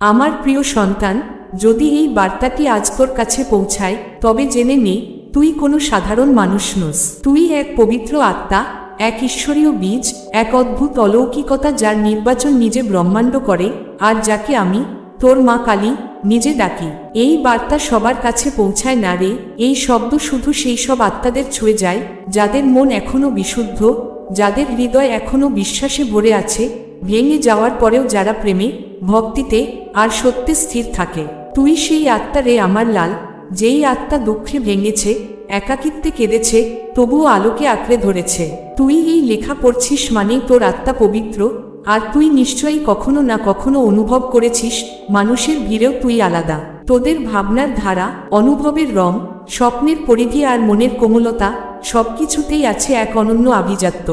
আমার প্রিয় সন্তান, যদি এই বার্তাটি আজ তোর কাছে পৌঁছায়, তবে জেনে নে, তুই কোনো সাধারণ মানুষ নোস। তুই এক পবিত্র আত্মা, এক ঈশ্বরীয় বীজ, এক অদ্ভুত অলৌকিকতা যার নির্বাচন নিজে ব্রহ্মাণ্ড করে, আর যাকে আমি, তোর মা কালী, নিজে ডাকি। এই বার্তা সবার কাছে পৌঁছায় না রে, এই শব্দ শুধু সেই সব আত্মাদের ছুঁয়ে যায়, যাদের মন এখনও বিশুদ্ধ, যাদের হৃদয় এখনও বিশ্বাসে ভরে আছে ভেঙে যাওয়ার পরেও যারা প্রেমে, ভক্তিতে আর সত্যে স্থির থাকে, তুই সেই আত্মা রে আমার লাল, যেই আত্মা দুঃখে ভেঙেছে, একাকিত্বে কেঁদেছে, তবুও আলোকে আঁকড়ে ধরেছে। তুই এই লেখা পড়ছিস মানেই তোর আত্মা পবিত্র, আর তুই নিশ্চয়ই কখনো না কখনো অনুভব করেছিস, মানুষের ভিড়েও তুই আলাদা। তোদের ভাবনার ধারা, অনুভবের রং, স্বপ্নের পরিধি আর মনের কোমলতা, সবকিছুতেই আছে এক অনন্য আভিজাত্য।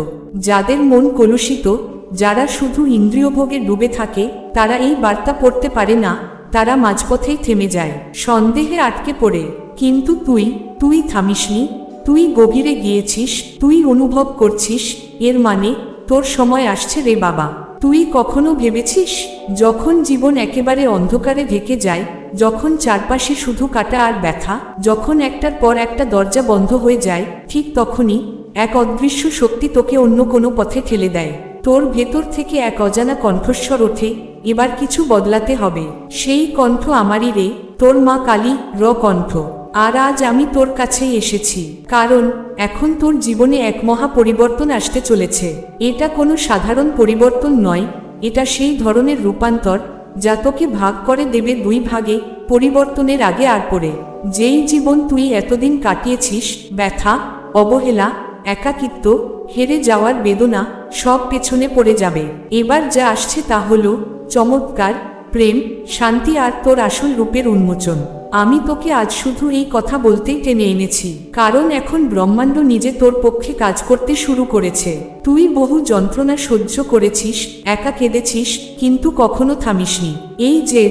যাদের মন কলুষিত যারা শুধু ইন্দ্রিয়ভোগে ডুবে থাকে, তারা এই বার্তা পড়তে পারে না, তারা মাঝপথেই থেমে যায়। সন্দেহে আটকে পড়ে, কিন্তু তুই তুই থামিসনি, তুই গভীরে গিয়েছিস, তুই অনুভব করছিস, এর মানে তোর সময় আসছে রে বাবা। তুই কখনো ভেবেছিস, যখন জীবন একেবারে অন্ধকারে ঢেকে যায়, যখন চারপাশে শুধু কাটা আর ব্যথা, যখন একটার পর একটা দরজা বন্ধ হয়ে যায়, ঠিক তখনই এক অদৃশ্য শক্তি তোকে অন্য কোনো পথে ঠেলে দেয়। তোর ভেতর থেকে এক অজানা কণ্ঠস্বর ওঠে, এবার কিছু বদলাতে হবে। সেই কণ্ঠ আমারই রে, তোর মা কালী র কণ্ঠ। আর আজ আমি তোর কাছেই এসেছি। কারণ, এখন তোর জীবনে এক মহা পরিবর্তন আসতে চলেছে। এটা কোনো সাধারণ পরিবর্তন নয়, এটা সেই ধরনের রূপান্তর, যা তোকে ভাগ করে দেবে দুই ভাগে, পরিবর্তনের আগে আর পরে। যেই জীবন তুই এতদিন কাটিয়েছিস, ব্যথা, অবহেলা একাকিত্ব, হেরে যাওয়ার বেদনা সব পেছনে পড়ে যাবে। এবার যা আসছে তা হল চমৎকার, প্রেম, শান্তি আর তোর আসল রূপের উন্মোচন। আমি তোকে আজ শুধু এই কথা বলতেই টেনে এনেছি, কারণ এখন ব্রহ্মাণ্ড নিজে তোর পক্ষে কাজ করতে শুরু করেছে। তুই বহু যন্ত্রণা সহ্য করেছিস, একা কেঁদেছিস, কিন্তু কখনো থামিসনি। এই যে,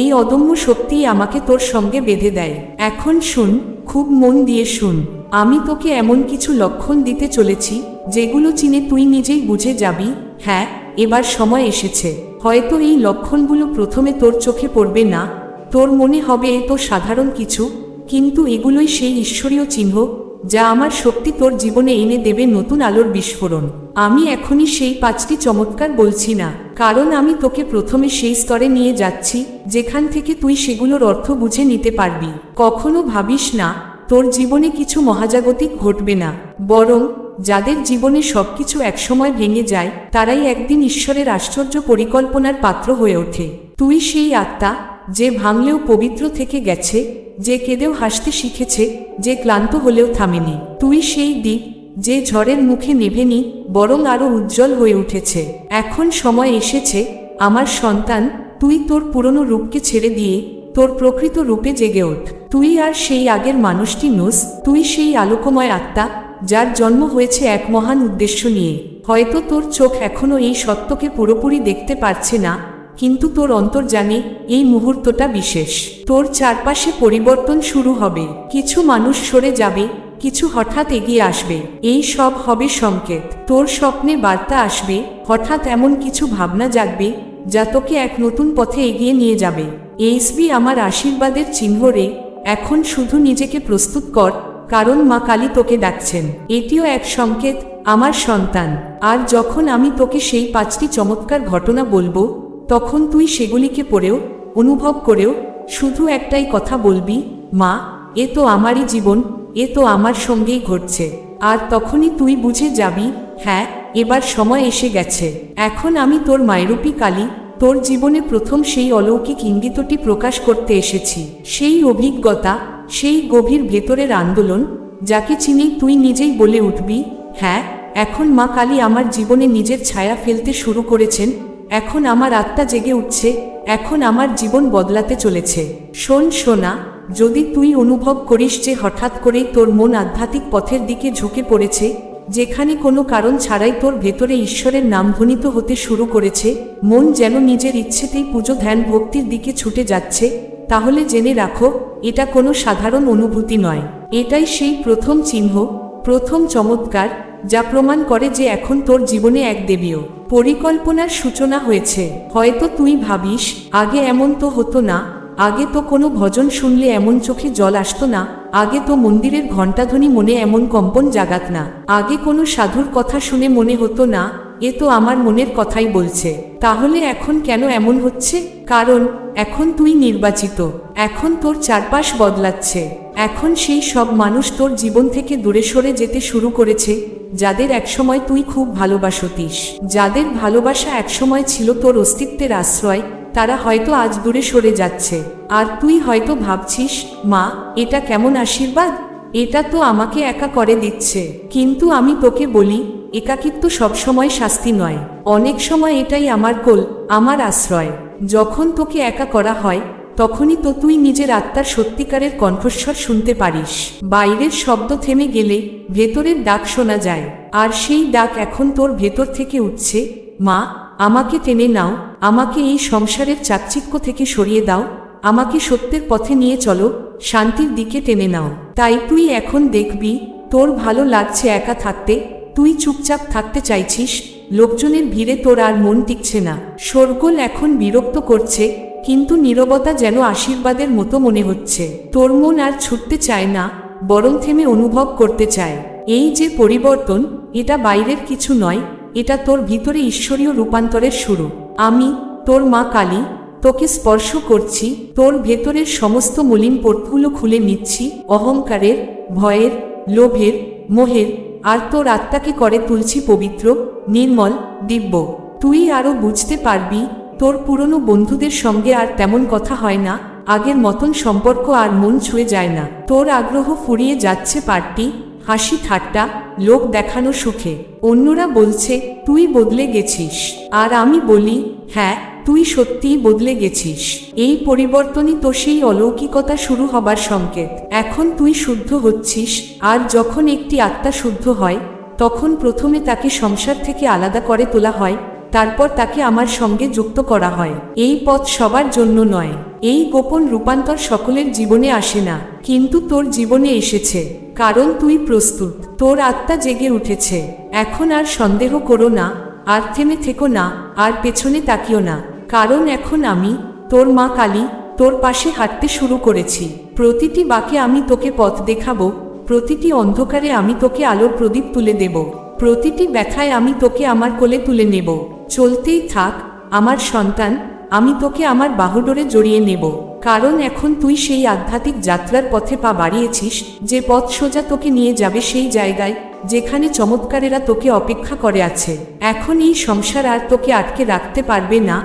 এই অদম্য শক্তি আমাকে তোর সঙ্গে বেঁধে দেয়। এখন শুন, খুব মন দিয়ে শুন। আমি তোকে এমন কিছু লক্ষণ দিতে চলেছি, যেগুলো চিনে তুই নিজেই বুঝে যাবি। হ্যাঁ এবার সময় এসেছে। হয়তো এই লক্ষণগুলো প্রথমে তোর চোখে পড়বে না। তোর মনে হবে এ তো সাধারণ কিছু, কিন্তু এগুলোই সেই ঈশ্বরীয় চিহ্ন, যা আমার শক্তি তোর জীবনে এনে দেবে নতুন আলোর বিস্ফোরণ। আমি এখনই সেই পাঁচটি চমৎকার বলছি না, কারণ আমি তোকে প্রথমে সেই স্তরে নিয়ে যাচ্ছি, যেখান থেকে তুই সেগুলোর অর্থ বুঝে নিতে পারবি। কখনো ভাবিস না তোর জীবনে কিছু মহাজাগতিক ঘটবে না। বরং, যাদের জীবনে সবকিছু একসময় ভেঙে যায়, তারাই একদিন ঈশ্বরের আশ্চর্য পরিকল্পনার পাত্র হয়ে ওঠে। তুই সেই আত্মা, যে ভাঙলেও পবিত্র থেকে গেছে, যে কেঁদেও হাসতে শিখেছে, যে ক্লান্ত হলেও থামেনি। তুই সেই দিক, যে ঝড়ের মুখে নেভেনি, বরং আরও উজ্জ্বল হয়ে উঠেছে। এখন সময় এসেছে, আমার সন্তান, তুই তোর পুরনো রূপকে ছেড়ে দিয়ে তোর প্রকৃত রূপে জেগে ওঠ। তুই আর সেই আগের মানুষটি নোস, তুই সেই আলোকময় আত্মা, যার জন্ম হয়েছে এক মহান উদ্দেশ্য নিয়ে। হয়তো তোর চোখ এখনও এই সত্যকে পুরোপুরি দেখতে পারছে না, কিন্তু তোর অন্তর জানে এই মুহূর্তটা বিশেষ। তোর চারপাশে পরিবর্তন শুরু হবে, কিছু মানুষ সরে যাবে, কিছু হঠাৎ এগিয়ে আসবে, এই সব হবে সংকেত। তোর স্বপ্নে বার্তা আসবে, হঠাৎ এমন কিছু ভাবনা জাগবে, যা তোকে এক নতুন পথে এগিয়ে নিয়ে যাবে। এইসবি আমার আশীর্বাদের চিহ্ন রে, এখন শুধু নিজেকে প্রস্তুত কর, কারণ মা কালী তোকে ডাকছেন। এটিও এক সংকেত, আমার সন্তান। আর যখন আমি তোকে সেই পাঁচটি চমৎকার ঘটনা বলব, তখন তুই সেগুলিকে পড়েও, অনুভব করেও, শুধু একটাই কথা বলবি, মা, এ তো আমারই জীবন, এ তো আমার সঙ্গেই ঘটছে। আর তখনই তুই বুঝে যাবি হ্যাঁ এবার সময় এসে গেছে। এখন আমি তোর মায়েরূপী কালী তোর জীবনে প্রথম সেই অলৌকিক ইঙ্গিতটি প্রকাশ করতে এসেছি। সেই অভিজ্ঞতা, সেই গভীর ভেতরের আন্দোলন, যাকে চিনি তুই নিজেই বলে উঠবি হ্যাঁ এখন মা কালী আমার জীবনে নিজের ছায়া ফেলতে শুরু করেছেন, এখন আমার আত্মা জেগে উঠছে, এখন আমার জীবন বদলাতে চলেছে। শোন সোনা, যদি তুই অনুভব করিস যে হঠাৎ করেই তোর মন আধ্যাত্মিক পথের দিকে ঝুঁকে পড়েছে যেখানে কোনো কারণ ছাড়াই তোর ভেতরে ঈশ্বরের নাম ধ্বনিত হতে শুরু করেছে, মন যেন নিজের ইচ্ছেতেই পুজো ধ্যান ভক্তির দিকে ছুটে যাচ্ছে, তাহলে জেনে রাখো, এটা কোনো সাধারণ অনুভূতি নয়। এটাই সেই প্রথম চিহ্ন, প্রথম চমৎকার, যা প্রমাণ করে যে এখন তোর জীবনে এক দেবীয় পরিকল্পনার সূচনা হয়েছে। হয়তো তুই ভাবিস, আগে এমন তো হতো না, আগে তো কোনো ভজন শুনলে এমন চোখে জল আসতো না আগে তো মন্দিরের ঘণ্টাধ্বনি মনে এমন কম্পন জাগাত না। আগে কোনো সাধুর কথা শুনে মনে হতো না, এ তো আমার মনের কথাই বলছে। তাহলে এখন কেন এমন হচ্ছে? কারণ, এখন তুই নির্বাচিত। এখন তোর চারপাশ বদলাচ্ছে। এখন সেই সব মানুষ তোর জীবন থেকে দূরে সরে যেতে শুরু করেছে, যাদের একসময় তুই খুব ভালোবাসতিস। যাদের ভালোবাসা একসময় ছিল তোর অস্তিত্বের আশ্রয় তারা হয়তো আজ দূরে সরে যাচ্ছে। আর তুই হয়তো ভাবছিস, মা, এটা কেমন আশীর্বাদ? এটা তো আমাকে একা করে দিচ্ছে। কিন্তু আমি তোকে বলি, একাকিত্ব সবসময় শাস্তি নয়। অনেক সময় এটাই আমার কোল, আমার আশ্রয়। যখন তোকে একা করা হয়, তখনই তো তুই নিজের আত্মার সত্যিকারের কণ্ঠস্বর শুনতে পারিস। বাইরের শব্দ থেমে গেলে ভেতরের ডাক শোনা যায়। আর সেই ডাক এখন তোর ভেতর থেকে উঠছে, মা আমাকে টেনে নাও, আমাকে এই সংসারের চাকচিক্য থেকে সরিয়ে দাও, আমাকে সত্যের পথে নিয়ে চলো, শান্তির দিকে টেনে নাও। তাই তুই এখন দেখবি, তোর ভালো লাগছে একা থাকতে, তুই চুপচাপ থাকতে চাইছিস, লোকজনের ভিড়ে তোর আর মন টিকছে না। শোরগোল এখন বিরক্ত করছে, কিন্তু নীরবতা যেন আশীর্বাদের মতো মনে হচ্ছে। তোর মন আর ছুটতে চায় না, বরং থেমে অনুভব করতে চায়। এই যে পরিবর্তন, এটা বাইরের কিছু নয় এটা তোর ভিতরে ঈশ্বরীয় রূপান্তরের শুরু। আমি, তোর মা কালী, তোকে স্পর্শ করছি, তোর ভেতরের সমস্ত মলিন পটগুলো খুলে নিচ্ছি, অহংকারের, ভয়ের, লোভের, মোহের, আর তোর আত্মাকে করে তুলছি পবিত্র, নির্মল, দিব্য। তুই আরও বুঝতে পারবি, তোর পুরনো বন্ধুদের সঙ্গে আর তেমন কথা হয় না, আগের মতন সম্পর্ক আর মন ছুঁয়ে যায় না। তোর আগ্রহ ফুরিয়ে যাচ্ছে পার্টি হাসি ঠাট্টা, লোক দেখানো সুখে। অন্যরা বলছে, তুই বদলে গেছিস। আর আমি বলি হ্যাঁ তুই সত্যিই বদলে গেছিস। এই পরিবর্তনই তো সেই অলৌকিকতা শুরু হবার সংকেত। এখন তুই শুদ্ধ হচ্ছিস, আর যখন একটি আত্মা শুদ্ধ হয়, তখন প্রথমে তাকে সংসার থেকে আলাদা করে তোলা হয়, তারপর তাকে আমার সঙ্গে যুক্ত করা হয়। এই পথ সবার জন্য নয়। এই গোপন রূপান্তর সকলের জীবনে আসে না, কিন্তু তোর জীবনে এসেছে। কারণ তুই প্রস্তুত। তোর আত্মা জেগে উঠেছে। এখন আর সন্দেহ করো না, আর থেমে থেকো না, আর পেছনে তাকিও না। কারণ এখন আমি, তোর মা কালী, তোর পাশে হাঁটতে শুরু করেছি। প্রতিটি বাকে আমি তোকে পথ দেখাবো, প্রতিটি অন্ধকারে আমি তোকে আলোর প্রদীপ তুলে দেব, প্রতিটি ব্যথায় আমি তোকে আমার কোলে তুলে নেব। চলতেই থাক, আমার সন্তান, আমি তোকে আমার বাহুডোরে জড়িয়ে নেব। কারণ এখন তুই সেই আধ্যাত্মিক যাত্রার পথে পা বাড়িয়েছিস, যে পথ সোজা তোকে নিয়ে যাবে সেই জায়গায়, যেখানে চমৎকারেরা তোকে অপেক্ষা করে আছে। এখন এই সংসার আর তোকে আটকে রাখতে পারবে না।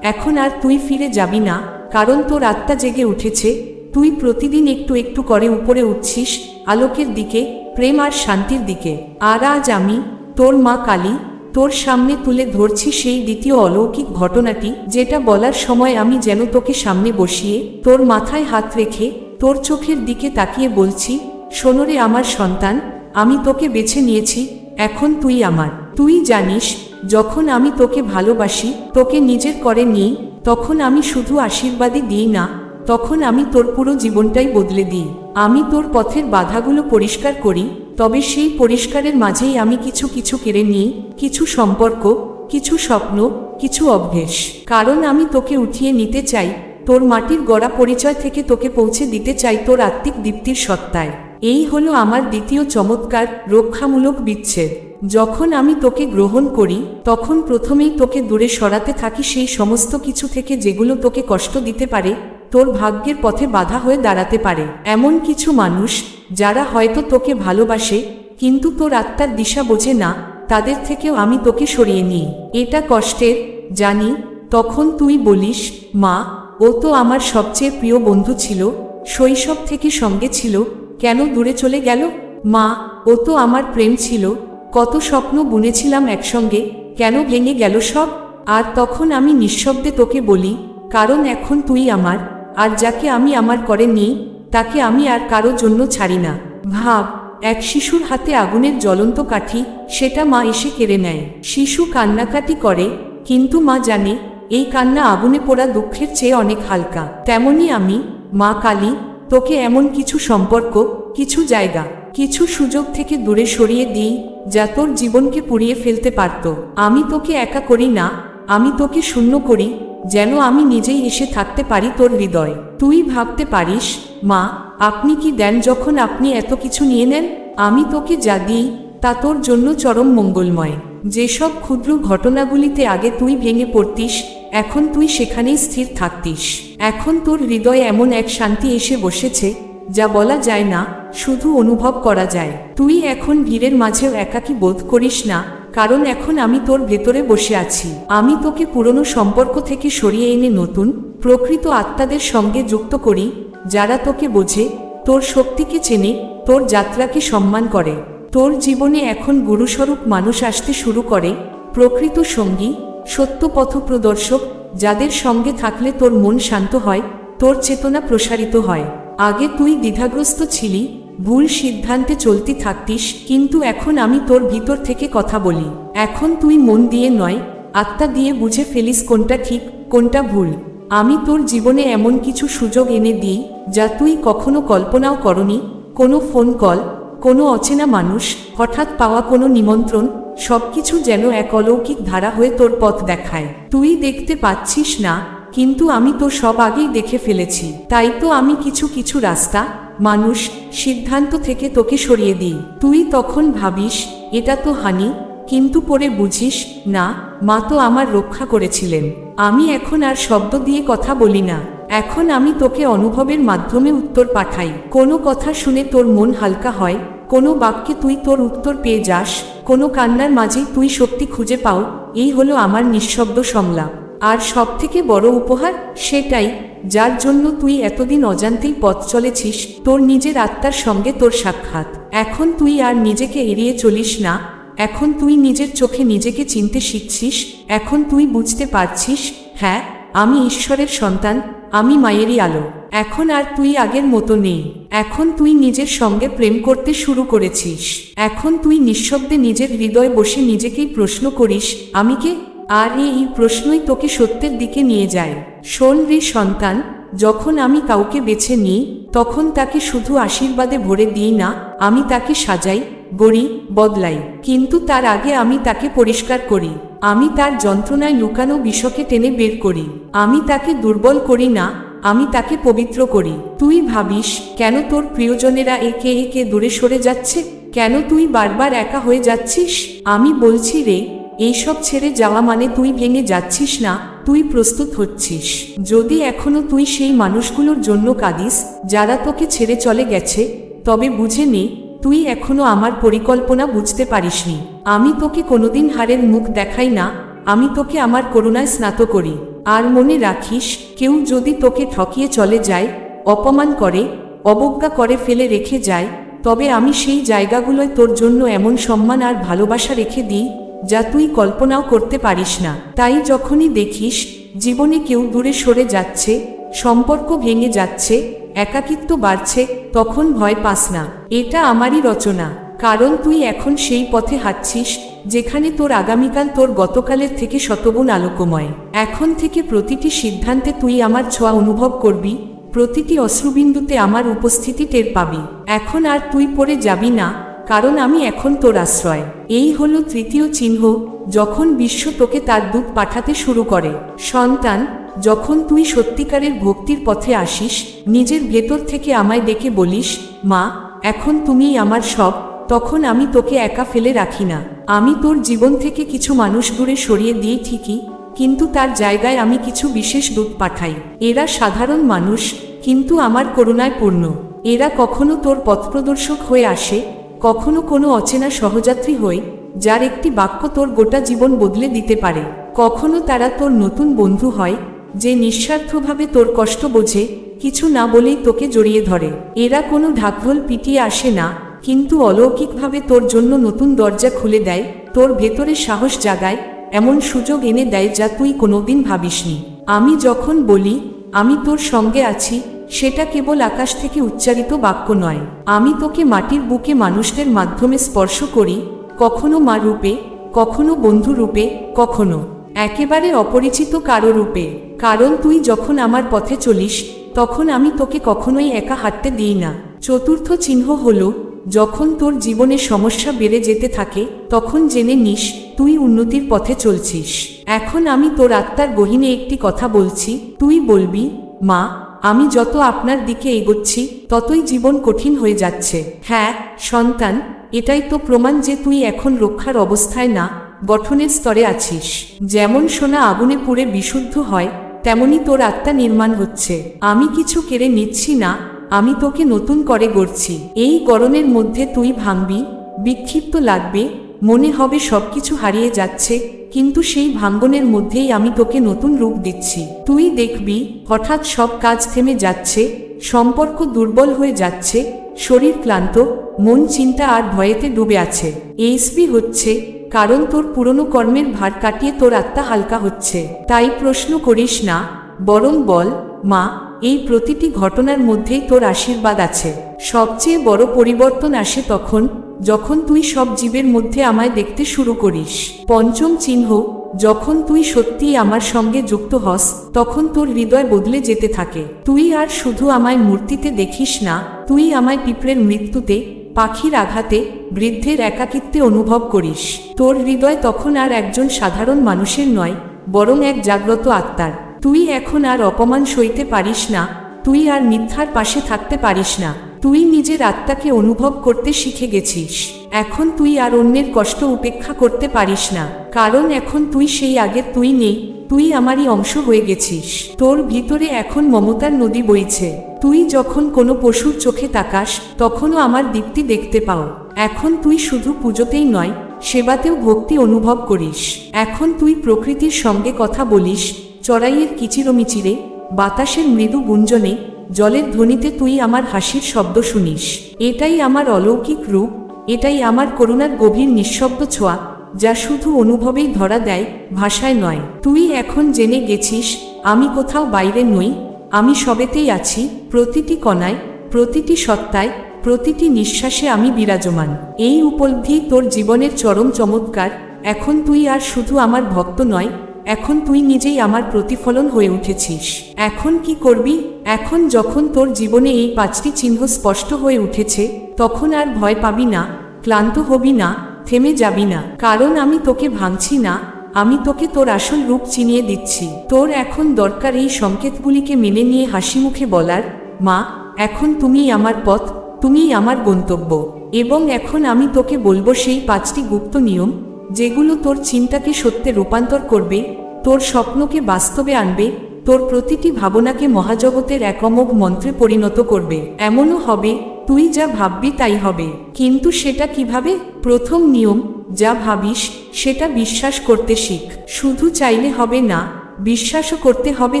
এখন আর তুই ফিরে যাবি না, কারণ তোর আত্মা জেগে উঠেছে। তুই প্রতিদিন একটু একটু করে উপরে উঠছিস, আলোকের দিকে, প্রেম আর শান্তির দিকে। আর আজ আমি, তোর মা কালী তোর সামনে তুলে ধরছি সেই দ্বিতীয় অলৌকিক ঘটনাটি, যেটা বলার সময় আমি যেন তোকে সামনে বসিয়ে, তোর মাথায় হাত রেখে, তোর চোখের দিকে তাকিয়ে বলছি সোনরে আমার সন্তান, আমি তোকে বেছে নিয়েছি, এখন তুই আমার। তুই জানিস, যখন আমি তোকে ভালোবাসি, তোকে নিজের করে নিই, তখন আমি শুধু আশীর্বাদই দিই না, তখন আমি তোর পুরো জীবনটাই বদলে দিই। আমি তোর পথের বাধাগুলো পরিষ্কার করি তবে সেই পরিষ্কারের মাঝেই আমি কিছু কিছু কেড়ে নিই, কিছু সম্পর্ক, কিছু স্বপ্ন, কিছু অভ্যেস। কারণ আমি তোকে উঠিয়ে নিতে চাই, তোর মাটির গড়া পরিচয় থেকে তোকে পৌঁছে দিতে চাই তোর আত্মিক দীপ্তির সত্তায়। এই হলো আমার দ্বিতীয় চমৎকার, রক্ষামূলক বিচ্ছেদ। যখন আমি তোকে গ্রহণ করি, তখন প্রথমেই তোকে দূরে সরাতে থাকি সেই সমস্ত কিছু থেকে যেগুলো তোকে কষ্ট দিতে পারে তোর ভাগ্যের পথে বাধা হয়ে দাঁড়াতে পারে। এমন কিছু মানুষ যারা হয়তো তোকে ভালোবাসে, কিন্তু তোর আত্মার দিশা বোঝে না, তাদের থেকেও আমি তোকে সরিয়ে নিই। এটা কষ্টের, জানি, তখন তুই বলিস, মা, ও তো আমার সবচেয়ে প্রিয় বন্ধু ছিল, শৈশব থেকে সঙ্গে ছিল, কেন দূরে চলে গেল? মা, ও তো আমার প্রেম ছিল, কত স্বপ্ন বুনেছিলাম একসঙ্গে, কেন ভেঙে গেল সব? আর তখন আমি নিঃশব্দে তোকে বলি, কারণ এখন তুই আমার আর যাকে আমি আমার করে নিই তাকে আমি আর কারও জন্য ছাড়ি না। ভাব, এক শিশুর হাতে আগুনের জ্বলন্ত কাঠি, সেটা মা এসে কেড়ে নেয়। শিশু কান্নাকাটি করে, কিন্তু মা জানে, এই কান্না আগুনে পোড়া দুঃখের চেয়ে অনেক হালকা। তেমনি আমি, মা কালী, তোকে এমন কিছু সম্পর্ক, কিছু জায়গা, কিছু সুযোগ থেকে দূরে সরিয়ে দিই, যা তোর জীবনকে পুড়িয়ে ফেলতে পারত। আমি তোকে একা করি না, আমি তোকে শূন্য করি যেন আমি নিজেই এসে থাকতে পারি তোর হৃদয়। তুই ভাবতে পারিস, মা, আপনি কি দেন যখন আপনি এত কিছু নিয়ে নেন? আমি তোকে যা দিই, তা তোর জন্য চরম মঙ্গলময়। যেসব ক্ষুদ্র ঘটনাগুলিতে আগে তুই ভেঙে পড়তিস, এখন তুই সেখানেই স্থির থাকতিস। এখন তোর হৃদয়ে এমন এক শান্তি এসে বসেছে, যা বলা যায় না, শুধু অনুভব করা যায়। তুই এখন ভিড়ের মাঝেও একাকী বোধ করিস না কারণ এখন আমি তোর ভেতরে বসে আছি। আমি তোকে পুরনো সম্পর্ক থেকে সরিয়ে এনে নতুন, প্রকৃত আত্মাদের সঙ্গে যুক্ত করি, যারা তোকে বোঝে, তোর শক্তিকে চেনে, তোর যাত্রাকে সম্মান করে। তোর জীবনে এখন গুরুস্বরূপ মানুষ আসতে শুরু করে, প্রকৃত সঙ্গী, সত্য পথ প্রদর্শক, যাদের সঙ্গে থাকলে তোর মন শান্ত হয়, তোর চেতনা প্রসারিত হয়। আগে তুই দ্বিধাগ্রস্ত ছিলি ভুল সিদ্ধান্তে চলতি থাকতিস, কিন্তু এখন আমি তোর ভিতর থেকে কথা বলি। এখন তুই মন দিয়ে নয়, আত্মা দিয়ে বুঝে ফেলিস কোনটা ঠিক, কোনটা ভুল। আমি তোর জীবনে এমন কিছু সুযোগ এনে দিই, যা তুই কখনো কল্পনাও করনি, কোনো ফোন কল কোনো অচেনা মানুষ, হঠাৎ পাওয়া কোনো নিমন্ত্রণ, সবকিছু যেন এক অলৌকিক ধারা হয়ে তোর পথ দেখায়। তুই দেখতে পাচ্ছিস না, কিন্তু আমি তো সব আগেই দেখে ফেলেছি। তাই তো আমি কিছু কিছু রাস্তা মানুষ, সিদ্ধান্ত থেকে তোকে সরিয়ে দিই। তুই তখন ভাবিস, এটা তো হানি, কিন্তু পরে বুঝিস, না, মা তো আমার রক্ষা করেছিলেন। আমি এখন আর শব্দ দিয়ে কথা বলি না। এখন আমি তোকে অনুভবের মাধ্যমে উত্তর পাঠাই। কোনো কথা শুনে তোর মন হালকা হয়, কোনো বাক্যে তুই তোর উত্তর পেয়ে যাস, কোনো কান্নার মাঝেই তুই শক্তি খুঁজে পাও, এই হলো আমার নিঃশব্দ সংলাপ। আর সবথেকে বড় উপহার, সেটাই যার জন্য তুই এতদিন অজান্তেই পথ চলেছিস, তোর নিজের আত্মার সঙ্গে তোর সাক্ষাৎ। এখন তুই আর নিজেকে এড়িয়ে চলিস না, এখন তুই নিজের চোখে নিজেকে চিনতে শিখছিস, এখন তুই বুঝতে পারছিস হ্যাঁ আমি ঈশ্বরের সন্তান, আমি মায়েরই আলো। এখন আর তুই আগের মতো নেই। এখন তুই নিজের সঙ্গে প্রেম করতে শুরু করেছিস। এখন তুই নিঃশব্দে নিজের হৃদয় বসে নিজেকেই প্রশ্ন করিস, আমি কে? আর এই প্রশ্নই তোকে সত্যের দিকে নিয়ে যায়। শোন রে সন্তান, যখন আমি কাউকে বেছে নিই, তখন তাকে শুধু আশীর্বাদে ভরে দিই না, আমি তাকে সাজাই গড়ি বদলাই। কিন্তু তার আগে আমি তাকে পরিষ্কার করি। আমি তার যন্ত্রণায় লুকানো বিষকে টেনে বের করি। আমি তাকে দুর্বল করি না, আমি তাকে পবিত্র করি। তুই ভাবিস, কেন তোর প্রিয়জনেরা একে একে দূরে সরে যাচ্ছে? কেন তুই বারবার একা হয়ে যাচ্ছিস? আমি বলছি রে এইসব ছেড়ে যাওয়া মানে তুই ভেঙে যাচ্ছিস না, তুই প্রস্তুত হচ্ছিস। যদি এখনও তুই সেই মানুষগুলোর জন্য কাঁদিস, যারা তোকে ছেড়ে চলে গেছে, তবে বুঝে নে, তুই এখনও আমার পরিকল্পনা বুঝতে পারিসনি। আমি তোকে কোনোদিন হারের মুখ দেখাই না, আমি তোকে আমার করুণায় স্নাত করি। আর মনে রাখিস, কেউ যদি তোকে ঠকিয়ে চলে যায়, অপমান করে, অবজ্ঞা করে ফেলে রেখে যায়, তবে আমি সেই জায়গাগুলোয় তোর জন্য এমন সম্মান আর ভালোবাসা রেখে দিই যা তুই কল্পনাও করতে পারিস না। তাই যখনই দেখিস জীবনে কেউ দূরে সরে যাচ্ছে, সম্পর্ক ভেঙে যাচ্ছে, একাকিত্ব বাড়ছে, তখন ভয় পাস না। এটা আমারই রচনা। কারণ তুই এখন সেই পথে হাঁটছিস, যেখানে তোর আগামীকাল তোর গতকালের থেকে শতগুণ আলোকময়। এখন থেকে প্রতিটি সিদ্ধান্তে তুই আমার ছোঁয়া অনুভব করবি, প্রতিটি অশ্রুবিন্দুতে আমার উপস্থিতি টের পাবি। এখন আর তুই পড়ে যাবি না কারণ আমি এখন তোর আশ্রয়। এই হলো তৃতীয় চিহ্ন, যখন বিশ্ব তোকে তার দুধ পাঠাতে শুরু করে। সন্তান, যখন তুই সত্যিকারের ভক্তির পথে আসিস, নিজের ভেতর থেকে আমায় ডেকে বলিস, মা, এখন তুমিই আমার সব, তখন আমি তোকে একা ফেলে রাখি না। আমি তোর জীবন থেকে কিছু মানুষ দূরে সরিয়ে দিই ঠিকই, কিন্তু তার জায়গায় আমি কিছু বিশেষ দূত পাঠাই। এরা সাধারণ মানুষ, কিন্তু আমার করুণায় পূর্ণ। এরা কখনো তোর পথপ্রদর্শক হয়ে আসে কখনো কোনো অচেনা সহযাত্রী হই, যার একটি বাক্য তোর গোটা জীবন বদলে দিতে পারে। কখনো তারা তোর নতুন বন্ধু হয়, যে নিঃস্বার্থভাবে তোর কষ্ট বোঝে, কিছু না বলেই তোকে জড়িয়ে ধরে। এরা কোনো ঢাকঢোল পিটিয়ে আসে না, কিন্তু অলৌকিকভাবে তোর জন্য নতুন দরজা খুলে দেয়, তোর ভেতরে সাহস জাগায়, এমন সুযোগ এনে দেয় যা তুই কোনোদিন ভাবিসনি। আমি যখন বলি, আমি তোর সঙ্গে আছি সেটা কেবল আকাশ থেকে উচ্চারিত বাক্য নয়। আমি তোকে মাটির বুকে মানুষদের মাধ্যমে স্পর্শ করি, কখনো মা রূপে, কখনো বন্ধু রূপে, কখনো। একেবারে অপরিচিত কারও রূপে। কারণ তুই যখন আমার পথে চলিস, তখন আমি তোকে কখনোই একা হাঁটতে দিই না। চতুর্থ চিহ্ন হল, যখন তোর জীবনে সমস্যা বেড়ে যেতে থাকে, তখন জেনে নিস, তুই উন্নতির পথে চলছিস। এখন আমি তোর আত্মার গহিনে একটি কথা বলছি, তুই বলবি, মা আমি যত আপনার দিকে এগোচ্ছি, ততই জীবন কঠিন হয়ে যাচ্ছে। হ্যাঁ সন্তান, এটাই তো প্রমাণ যে তুই এখন রক্ষার অবস্থায় না, গঠনের স্তরে আছিস। যেমন সোনা আগুনে পুড়ে বিশুদ্ধ হয়, তেমনি তোর আত্মা নির্মাণ হচ্ছে। আমি কিছু কেড়ে নিচ্ছি না, আমি তোকে নতুন করে গড়ছি। এই গরমের মধ্যে তুই ভাঙবি, বিক্ষিপ্ত লাগবে মনে হবে সবকিছু হারিয়ে যাচ্ছে, কিন্তু সেই ভাঙ্গনের মধ্যেই আমি তোকে নতুন রূপ দিচ্ছি। তুই দেখবি, হঠাৎ সব কাজ থেমে যাচ্ছে, সম্পর্ক দুর্বল হয়ে যাচ্ছে, শরীর ক্লান্ত, মন চিন্তা আর ভয়েতে ডুবে আছে। এইসবি হচ্ছে, কারণ তোর পুরনো কর্মের ভার কাটিয়ে তোর আত্মা হালকা হচ্ছে। তাই প্রশ্ন করিস না, বরং বল, মা এই প্রতিটি ঘটনার মধ্যেই তোর আশীর্বাদ আছে। সবচেয়ে বড় পরিবর্তন আসে তখন, যখন তুই সব জীবের মধ্যে আমায় দেখতে শুরু করিস। পঞ্চম চিহ্ন, যখন তুই সত্যিই আমার সঙ্গে যুক্ত হস, তখন তোর হৃদয় বদলে যেতে থাকে। তুই আর শুধু আমায় মূর্তিতে দেখিস না, তুই আমায় পিঁপড়ের মৃত্যুতে, পাখির আঘাতে, বৃদ্ধের একাকিত্বে অনুভব করিস। তোর হৃদয় তখন আর একজন সাধারণ মানুষের নয়, বরং এক জাগ্রত আত্মার। তুই এখন আর অপমান সইতে পারিস না, তুই আর মিথ্যার পাশে থাকতে পারিস না, তুই নিজের আত্মাকে অনুভব করতে শিখে গেছিস, এখন তুই আর অন্যের কষ্ট উপেক্ষা করতে পারিস না, কারণ এখন তুই সেই আগের তুই নেই, তুই আমারই অংশ হয়ে গেছিস, তোর ভিতরে এখন মমতার নদী বইছে, তুই যখন কোনো পশুর চোখে তাকাস, তখনও আমার দীপ্তি দেখতে পাও, এখন তুই শুধু পুজোতেই নয়, সেবাতেও ভক্তি অনুভব করিস, এখন তুই প্রকৃতির সঙ্গে কথা বলিস চড়াইয়ের কিচিরমিচিরে, বাতাসের মৃদু গুঞ্জনে, জলের ধ্বনিতে তুই আমার হাসির শব্দ শুনিস। এটাই আমার অলৌকিক রূপ, এটাই আমার করুণার গভীর নিঃশব্দ ছোঁয়া, যা শুধু অনুভবেই ধরা দেয়, ভাষায় নয়। তুই এখন জেনে গেছিস, আমি কোথাও বাইরে নই, আমি সবেতেই আছি, প্রতিটি কণায়, প্রতিটি সত্তায়, প্রতিটি নিঃশ্বাসে আমি বিরাজমান। এই উপলব্ধি তোর জীবনের চরম চমৎকার, এখন তুই আর শুধু আমার ভক্ত নয় এখন তুই নিজেই আমার প্রতিফলন হয়ে উঠেছিস। এখন কি করবি? এখন যখন তোর জীবনে এই পাঁচটি চিহ্ন স্পষ্ট হয়ে উঠেছে, তখন আর ভয় পাবি না, ক্লান্ত হবি না, থেমে যাবি না। কারণ আমি তোকে ভাঙছি না, আমি তোকে তোর আসল রূপ চিনিয়ে দিচ্ছি। তোর এখন দরকার এই সংকেতগুলিকে মেনে নিয়ে হাসি মুখে বলার, মা, এখন তুমিই আমার পথ, তুমিই আমার গন্তব্য। এবং এখন আমি তোকে বলব সেই পাঁচটি গুপ্ত নিয়ম যেগুলো তোর চিন্তাকে সত্যে রূপান্তর করবে, তোর স্বপ্নকে বাস্তবে আনবে, তোর প্রতিটি ভাবনাকে মহাজগতের এক অমোঘ মন্ত্রে পরিণত করবে। এমনও হবে, তুই যা ভাববি তাই হবে। কিন্তু সেটা কীভাবে? প্রথম নিয়ম, যা ভাবিস, সেটা বিশ্বাস করতে শিখ। শুধু চাইলে হবে না বিশ্বাসও করতে হবে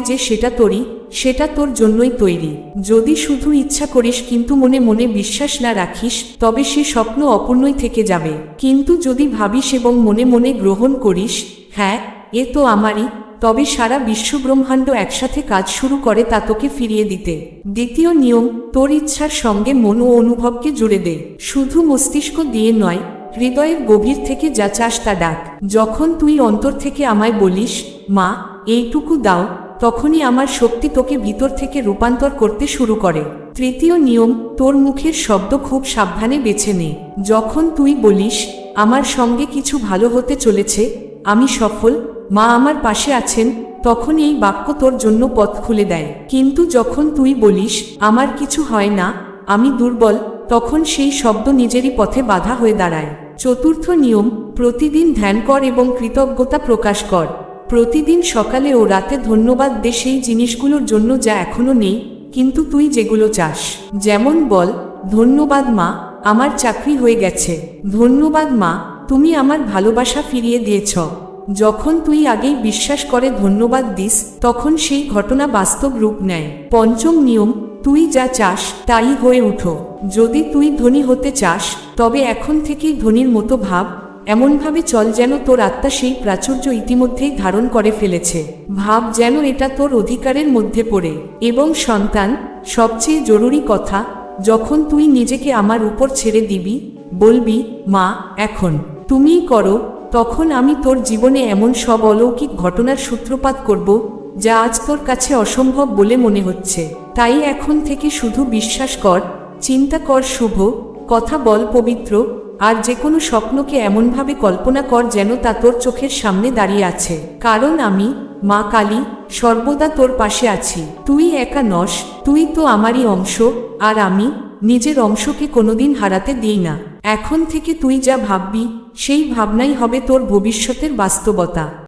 যে সেটা তোরই, সেটা তোর জন্যই তৈরি। যদি শুধু ইচ্ছা করিস কিন্তু মনে মনে বিশ্বাস না রাখিস, তবে সে স্বপ্ন অপূর্ণই থেকে যাবে। কিন্তু যদি ভাবিস এবং মনে মনে গ্রহণ করিস হ্যাঁ এ তো আমারই, তবে সারা বিশ্বব্রহ্মাণ্ড একসাথে কাজ শুরু করে তা তোকে ফিরিয়ে দিতে। দ্বিতীয় নিয়ম, তোর ইচ্ছার সঙ্গে মন ও অনুভবকে জুড়ে দে। শুধু মস্তিষ্ক দিয়ে নয়, হৃদয়ের গভীর থেকে যা চাস তা ডাক। যখন তুই অন্তর থেকে আমায় বলিস, মা এইটুকু দাও, তখনই আমার শক্তি তোকে ভিতর থেকে রূপান্তর করতে শুরু করে। তৃতীয় নিয়ম, তোর মুখের শব্দ খুব সাবধানে বেছে নে। যখন তুই বলিস, আমার সঙ্গে কিছু ভালো হতে চলেছে, আমি সফল, মা আমার পাশে আছেন, তখন এই বাক্য তোর জন্য পথ খুলে দেয়। কিন্তু যখন তুই বলিস, আমার কিছু হয় না, আমি দুর্বল, তখন সেই শব্দ নিজেরই পথে বাধা হয়ে দাঁড়ায়। চতুর্থ নিয়ম, প্রতিদিন ধ্যান কর এবং কৃতজ্ঞতা প্রকাশ কর। প্রতিদিন সকালে ও রাতে ধন্যবাদ দে সেই জিনিসগুলোর জন্য যা এখনও নেই, কিন্তু তুই যেগুলো চাস। যেমন বল, ধন্যবাদ মা, আমার চাকরি হয়ে গেছে। ধন্যবাদ মা, তুমি আমার ভালোবাসা ফিরিয়ে দিয়েছ। যখন তুই আগেই বিশ্বাস করে ধন্যবাদ দিস, তখন সেই ঘটনা বাস্তব রূপ নেয়। পঞ্চম নিয়ম, তুই যা চাস, তাই হয়ে উঠো। যদি তুই ধনী হতে চাস, তবে এখন থেকেই ধনীর মতো ভাব এমনভাবে চল যেন তোর আত্মা সেই প্রাচুর্য ইতিমধ্যেই ধারণ করে ফেলেছে। ভাব যেন এটা তোর অধিকারের মধ্যে পড়ে। এবং সন্তান, সবচেয়ে জরুরি কথা, যখন তুই নিজেকে আমার উপর ছেড়ে দিবি, বলবি, মা, এখন তুমিই করো, তখন আমি তোর জীবনে এমন সব অলৌকিক ঘটনার সূত্রপাত করব, যা আজ তোর কাছে অসম্ভব বলে মনে হচ্ছে। তাই এখন থেকে শুধু বিশ্বাস কর, চিন্তা কর শুভ, কথা বল পবিত্র আর যে কোনো স্বপ্নকে এমনভাবে কল্পনা কর যেন তা তোর চোখের সামনে দাঁড়িয়ে আছে। কারণ আমি, মা কালী, সর্বদা তোর পাশে আছি। তুই একা নস, তুই তো আমারই অংশ, আর আমি নিজের অংশকে কোনোদিন হারাতে দিই না। এখন থেকে তুই যা ভাববি, সেই ভাবনাই হবে তোর ভবিষ্যতের বাস্তবতা।